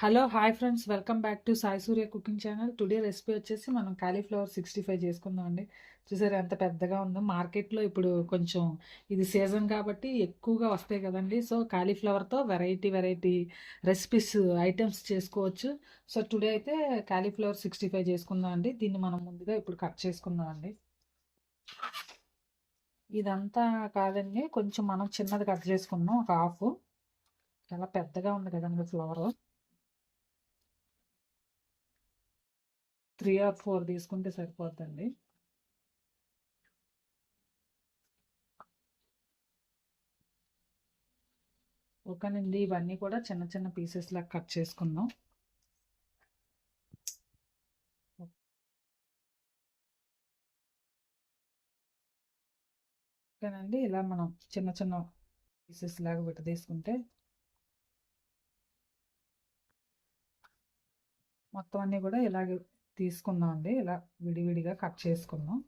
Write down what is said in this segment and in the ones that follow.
Hello hi friends welcome back to Sai Surya cooking channel today recipe వచ్చేసి మనం cauliflower sixty five చేసుకుందాం అండి. చూసారు ఎంత పెద్దగా ఉందో? మార్కెట్లో ఇప్పుడు కొంచెం ఇది సీజన్ కాబట్టి ఎక్కువగా వస్తాయి కదండి. సో కాలీఫ్లవర్తో వెరైటీ వెరైటీ రెసిపీస్ ఐటమ్స్ చేసుకోవచ్చు. సో టుడే అయితే కాలీఫ్లవర్ సిక్స్టీ ఫైవ్ చేసుకుందాం అండి. దీన్ని మనం ముందుగా ఇప్పుడు కట్ చేసుకుందాం అండి. ఇదంతా కాదండి. కొంచెం మనం చిన్నది కట్ చేసుకుందాం ఒక హాఫ్ చాలా పెద్దగా ఉంది కదండి ఫ్లవర్ త్రీ ఆర్ ఫోర్ తీసుకుంటే సరిపోతుంది ఓకేనండి ఇవన్నీ కూడా చిన్న చిన్న పీసెస్ లాగా కట్ చేసుకుందాం. ఓకేనండి ఇలా మనం చిన్న చిన్న పీసెస్ లాగా విటదీసుకుంటే మొత్తం అన్నీ కూడా ఇలాగే తీసుకుందాం అండి. ఇలా విడివిడిగా కట్ చేసుకుందాం.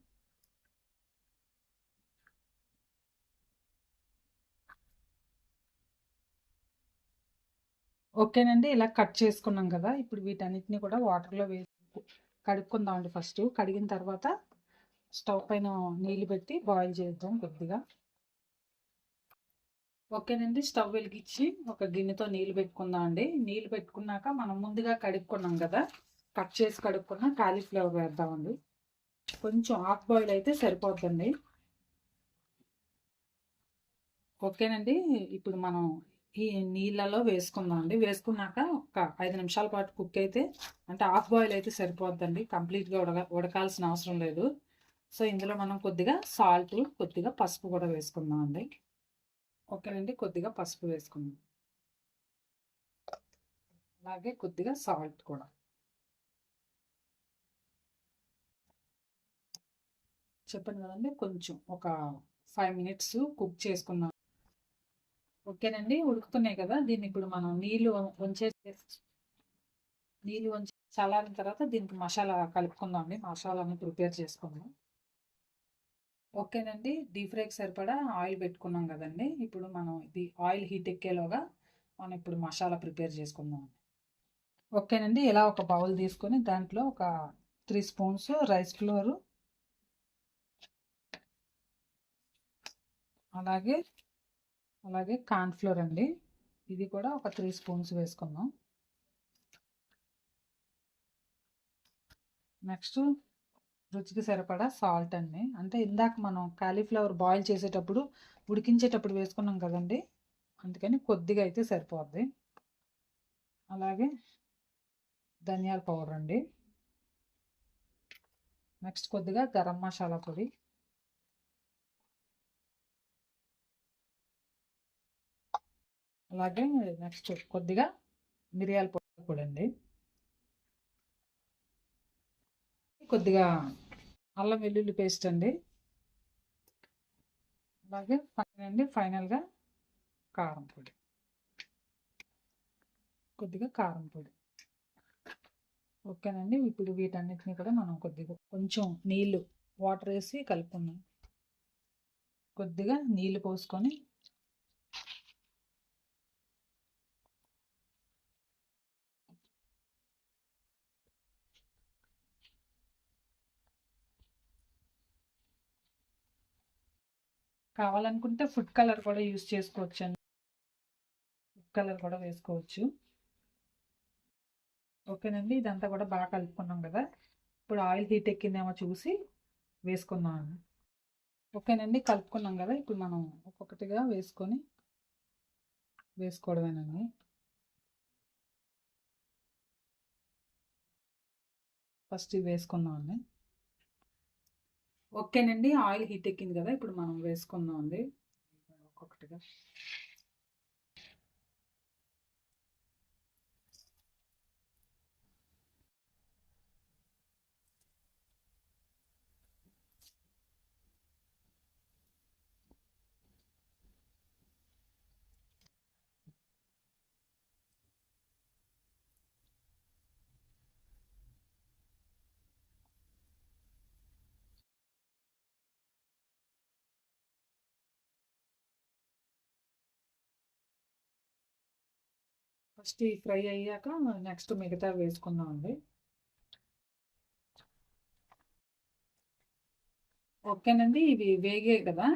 ఓకేనండి. ఇలా కట్ చేసుకున్నాం కదా. ఇప్పుడు వీటన్నిటిని కూడా వాటర్లో వేసి కడుక్కుందాం అండి ఫస్ట్. కడిగిన తర్వాత స్టవ్ పైన నీళ్ళు పెట్టి బాయిల్ చేద్దాం కొద్దిగా. ఓకేనండి. స్టవ్ వెలిగించి ఒక గిన్నెతో నీళ్ళు పెట్టుకుందాం అండి. నీళ్ళు పెట్టుకున్నాక మనం ముందుగా కడుక్కున్నాం కదా. కట్ చేసి కడుక్కున్న కాలీఫ్లవర్ వేద్దామండి. కొంచెం హాఫ్ బాయిల్ అయితే సరిపోద్దండి. ఓకేనండి. ఇప్పుడు మనం ఈ నీళ్ళలో వేసుకుందాం అండి వేసుకున్నాక ఒక ఐదు నిమిషాల పాటు కుక్ అయితే అంటే హాఫ్ బాయిల్ అయితే సరిపోద్దండి. కంప్లీట్గా ఉడక ఉడకాల్సిన అవసరం లేదు. సో ఇందులో మనం కొద్దిగా సాల్ట్ కొద్దిగా పసుపు కూడా వేసుకుందాం అండి ఓకేనండి. కొద్దిగా పసుపు వేసుకుందాం. అలాగే కొద్దిగా సాల్ట్ కూడా. చెప్పాను కదండి కొంచెం ఒక ఫైవ్ మినిట్స్ కుక్ చేసుకున్నాం ఓకేనండి ఉడుకుతున్నాయి కదా దీన్ని ఇప్పుడు మనం నీళ్ళు వంచే నీళ్ళు వంచి చల్లారిన తర్వాత దీనికి మసాలా కలుపుకుందాం అండి మసాలాని ప్రిపేర్ చేసుకుందాం. ఓకేనండి డీప్ ఫ్రైకి సరిపడా ఆయిల్ పెట్టుకున్నాం కదండి ఇప్పుడు మనం ఇది ఆయిల్ హీట్ ఎక్కేలోగా మనం ఇప్పుడు మసాలా ప్రిపేర్ చేసుకుందాం ఓకేనండి ఇలా ఒక బౌల్ తీసుకొని దాంట్లో ఒక త్రీ స్పూన్స్ రైస్ ఫ్లోరు అలాగే అలాగే కార్న్ఫ్లోర్ అండి. ఇది కూడా ఒక త్రీ స్పూన్స్ వేసుకుందాం. నెక్స్ట్ రుచికి సరిపడా సాల్ట్ అండి. అంటే ఇందాక మనం కాలీఫ్లవర్ బాయిల్ చేసేటప్పుడు ఉడికించేటప్పుడు వేసుకున్నాం కదండి. అందుకని కొద్దిగా అయితే సరిపోద్ది. అలాగే ధనియాల పౌడర్ అండి. నెక్స్ట్ కొద్దిగా గరం మసాలా పొడి. అలాగే నెక్స్ట్ కొద్దిగా మిరియాల పొడి కూడా అండి కొద్దిగా అల్లం వెల్లుల్లి పేస్ట్ అండి. అలాగే అండి ఫైనల్గా కారం పొడి. కొద్దిగా కారం పొడి. ఓకేనండి ఇప్పుడు వీటన్నిటిని కూడా మనం కొద్దిగా కొంచెం నీళ్ళు వాటర్ వేసి కలుపుకున్నాం కొద్దిగా నీళ్ళు పోసుకొని కావాలనుకుంటే ఫుడ్ కలర్ కూడా యూస్ చేసుకోవచ్చు అండి ఫుడ్ కలర్ కూడా వేసుకోవచ్చు. ఓకేనండి ఇదంతా కూడా బాగా కలుపుకున్నాం కదా. ఇప్పుడు ఆయిల్ హీట్ ఎక్కిందేమో చూసి వేసుకుందాం. ఓకేనండి కలుపుకున్నాం కదా. ఇప్పుడు మనం ఒక్కొక్కటిగా వేసుకొని వేసుకోవడమేనండి. ఫస్ట్ ఇవి వేసుకుందాం అండి ఓకేనండి ఆయిల్ హీట్ ఎక్కింది కదా ఇప్పుడు మనం వేసుకుందాం అండి ఒక్కొక్కటిగా. ఫస్ట్ ఈ ఫ్రై అయ్యాక నెక్స్ట్ మిగతా వేసుకుందాం అండి. ఓకేనండి ఇవి వేగాయి కదా?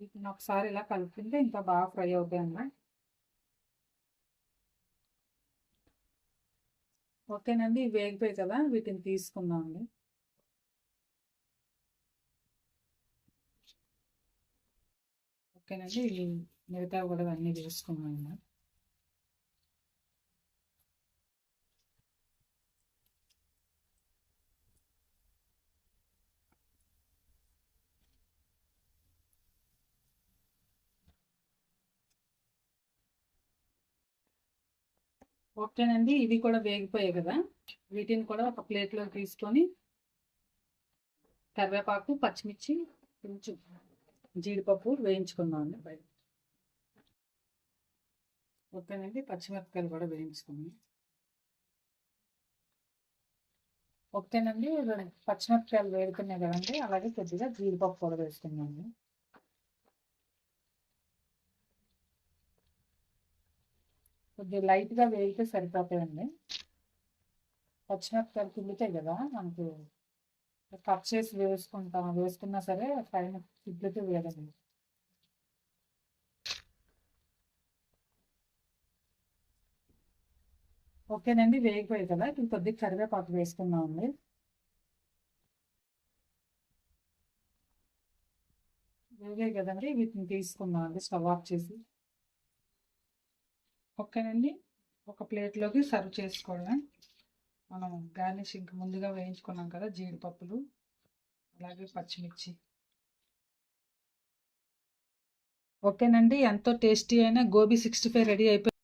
వీటిని ఒకసారి ఇలా కలుపుకుంటే ఇంకా బాగా ఫ్రై అవుతాయండి ఓకేనండి ఇవి వేగిపోయి కదా? వీటిని తీసుకుందాం అండి. ఓకేనండి ఇవి మిగతా కూడా అన్నీ వేసుకున్నాను ఓకేనండి ఇవి కూడా వేగిపోయాయి కదా. వీటిని కూడా ఒక ప్లేట్లో తీసుకొని కరివేపాకు పచ్చిమిర్చి కొంచెం జీడిపప్పు వేయించుకుందాం. అండి బయట ఓకేనండి పచ్చిమిరపకాయలు కూడా వేయించుకున్నాం ఓకేనండి పచ్చిమిరపకాయలు వేడుకున్నాయి కదండి అలాగే కొద్దిగా జీడిపప్పు కూడా వేసుకున్నాము కొద్దిగా లైట్గా వేయితే సరిపోతాయండి. పచ్చిమిరపకాయలు తిల్లుతాయి కదా మనకు కట్ చేసి వేసుకుంటాం వేసుకున్నా సరే పైన తిప్పుతే వేయదండి ఓకేనండి వేగిపోయాయి కదా ఇప్పుడు కొద్దిగా కరివేపాకు వేసుకున్నామండి వేగాయి కదండి వీటిని తీసుకుందాం అండి స్టవ్ ఆఫ్ చేసి. ఓకేనండి ఒక ప్లేట్లోకి సర్వ్ చేసుకోవడమే. మనం గార్నిషింగ్ ముందుగా వేయించుకున్నాం కదా జీడిపప్పులు అలాగే పచ్చిమిర్చి. ఓకేనండి. ఎంతో టేస్టీ అయిన గోబీ సిక్స్టీ ఫైవ్ రెడీ అయిపోయింది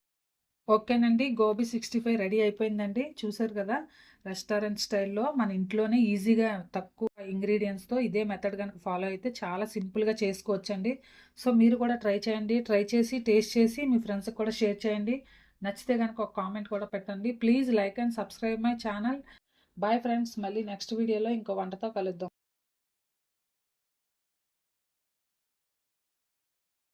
ఓకేనండి. గోబీ సిక్స్టీ ఫైవ్ రెడీ అయిపోయిందండి. చూసారు కదా రెస్టారెంట్ స్టైల్లో మన ఇంట్లోనే ఈజీగా తక్కువ ఇంగ్రీడియంట్స్తో ఇదే మెథడ్ కనుక ఫాలో అయితే చాలా సింపుల్గా చేసుకోవచ్చండి. సో మీరు కూడా ట్రై చేయండి. ట్రై చేసి టేస్ట్ చేసి మీ ఫ్రెండ్స్కి కూడా షేర్ చేయండి. నచ్చితే కనుక ఒక కామెంట్ కూడా పెట్టండి. Please like and subscribe my channel. Bye friends. మళ్ళీ నెక్స్ట్ వీడియోలో ఇంకో వంటతో కలుద్దాం.